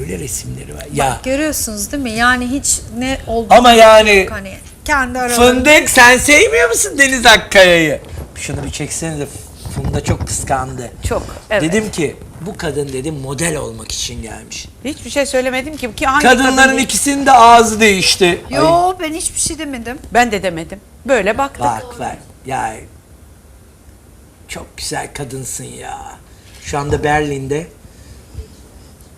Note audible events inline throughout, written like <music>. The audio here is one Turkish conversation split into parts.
Öyle resimleri var. Ya Görüyorsunuz değil mi? Yani hiç ne oldu ama yani hani kendi aralarında. fındık sen sevmiyor musun Deniz Akkaya'yı? Şunu bir çeksenize. Funda çok kıskandı. Çok, evet. Dedim ki bu kadın dedim model olmak için gelmiş. Hiçbir şey söylemedim ki. ki hangi Kadınların kadın değil? ikisinin de ağzı değişti. Ay, Yo ben hiçbir şey demedim. Ben de demedim. Böyle baktık. bak bak. Ya çok güzel kadınsın ya. Şu anda Berlin'de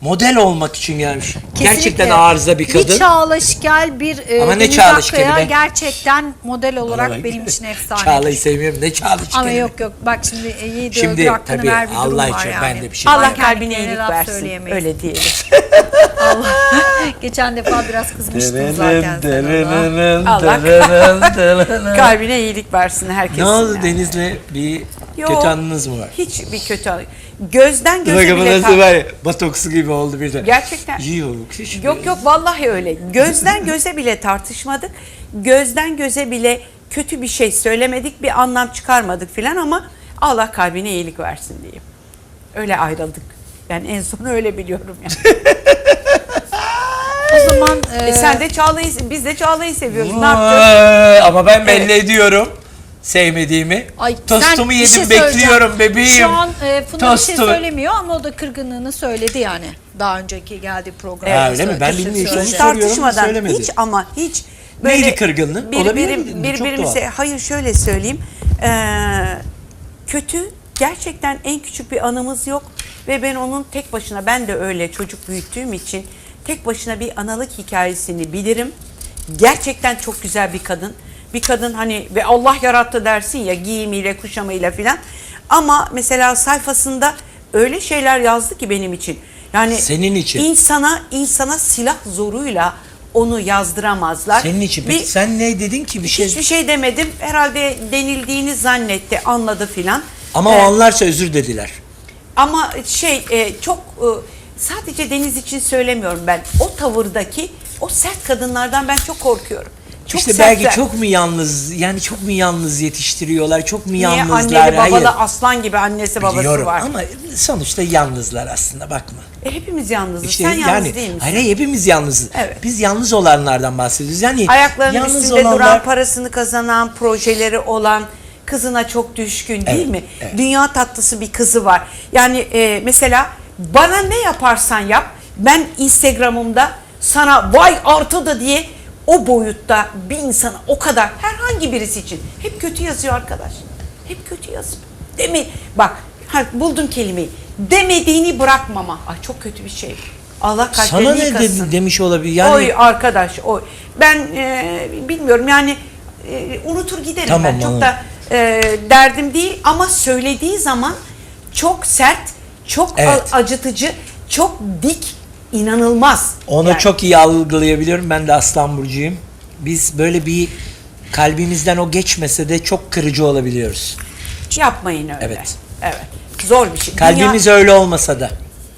model olmak için gelmiş. Gerçekten Kesinlikle. arıza bir kadın. Bir Çağlaş gel bir e, Ama ne Deniz Çağlaş Akkaya kelime? gerçekten model olarak Vallahi <laughs> benim için efsane. Çağla'yı sevmiyorum. Ne Çağla Ama kelime? yok yok bak şimdi e, Yiğit'i Şimdi öldür hakkını tabii ver bir durum Allah var için yani. ben de bir şey Allah Kendi kalbine iyilik laf versin. söyleyemeyiz. Öyle diyelim. <laughs> Geçen defa biraz kızmıştım zaten sana. Allah <laughs> kalbine iyilik versin herkesin. Ne oldu yani. Deniz'le bir Yo, kötü anınız mı var? Hiç bir kötü anı. Gözden göze Bakın bile nasıl var ya, batoksu gibi oldu birden. Gerçekten. Yok hiç. Yok yok vallahi öyle. Gözden <laughs> göze bile tartışmadık. Gözden göze bile kötü bir şey söylemedik, bir anlam çıkarmadık filan ama Allah kalbine iyilik versin diyeyim. Öyle ayrıldık. Ben en son öyle biliyorum yani. <laughs> O zaman e, E sen de Çağla'yı, biz de Çağla'yı seviyoruz. Ne yapacağız? Ama ben belli Evet. ediyorum sevmediğimi. Ay, Tostumu bir yedim şey bekliyorum bebeğim. Şu an e, Funda bir şey Tostu. söylemiyor ama o da kırgınlığını söyledi yani. Daha önceki geldiği programda. Ha, öyle mi? Ben bilmiyorum. Hiç tartışmadan, söylemedi. hiç ama hiç Neydi kırgınlığı? Olabilir Birbiri, mi? Birbirimize, doğal. hayır şöyle söyleyeyim. Ee, kötü, gerçekten en küçük bir anımız yok. Ve ben onun tek başına, ben de öyle çocuk büyüttüğüm için tek başına bir analık hikayesini bilirim. Gerçekten çok güzel bir kadın. Bir kadın hani ve Allah yarattı dersin ya giyimiyle, kuşamıyla filan. Ama mesela sayfasında öyle şeyler yazdı ki benim için. Yani Senin için. insana insana silah zoruyla onu yazdıramazlar. Senin için. Peki Bir- sen ne dedin ki bir şey? Hiçbir şey demedim. Herhalde denildiğini zannetti, anladı filan. Ama Ee, o anlarsa özür dediler. ama şey e, çok e, sadece Deniz için söylemiyorum ben. O tavırdaki o sert kadınlardan ben çok korkuyorum. Çok işte sertler. belki çok mu yalnız yani çok mu yalnız yetiştiriyorlar çok mu Niye yalnızlar anneli babalı hayır aslan gibi annesi babası biliyorum var. ama sonuçta yalnızlar aslında bakma. E, hepimiz yalnızız. İşte Sen yalnız yani değil misin? hayır hayır, hepimiz yalnızız. Evet. Biz yalnız olanlardan bahsediyoruz. Yani Ayaklarının yalnız üstünde olanlar duran, parasını kazanan, projeleri olan, kızına çok düşkün değil Evet, mi? evet. Dünya tatlısı bir kızı var. Yani e, mesela bana ne yaparsan yap, ben Instagram'ımda sana vay artı da diye o boyutta bir insana o kadar herhangi birisi için hep kötü yazıyor arkadaş. Hep kötü yazıyor. Demi bak buldum kelimeyi. Demediğini bırakmama. Ay çok kötü bir şey. Allah kalplerini sana ne yıkasın. dedi, demiş olabilir. Yani Oy arkadaş oy. Ben e, bilmiyorum yani e, unutur giderim Tamam, ben. Çok anladım. da e, derdim değil ama söylediği zaman çok sert, çok a- Evet. acıtıcı, çok dik, inanılmaz. onu Yani çok iyi algılayabiliyorum. Ben de Aslan Burcu'yum. Biz böyle bir kalbimizden o geçmese de çok kırıcı olabiliyoruz. yapmayın öyle. Evet. Evet. Zor bir şey. Kalbimiz Dünya, öyle olmasa da.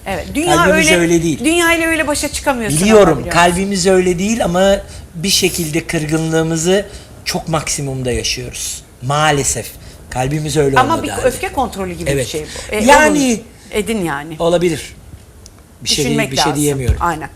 evet, dünya kalbimiz öyle, öyle değil. Dünya ile öyle başa çıkamıyorsun. Biliyorum kalbimiz öyle değil ama bir şekilde kırgınlığımızı çok maksimumda yaşıyoruz. Maalesef. Kalbimiz öyle Ama bir halde. öfke kontrolü gibi Evet. bir şey bu. E, Yani- edin yani. Olabilir. Bir şey, Düşünmek bir şey lazım. diyemiyorum. Aynen.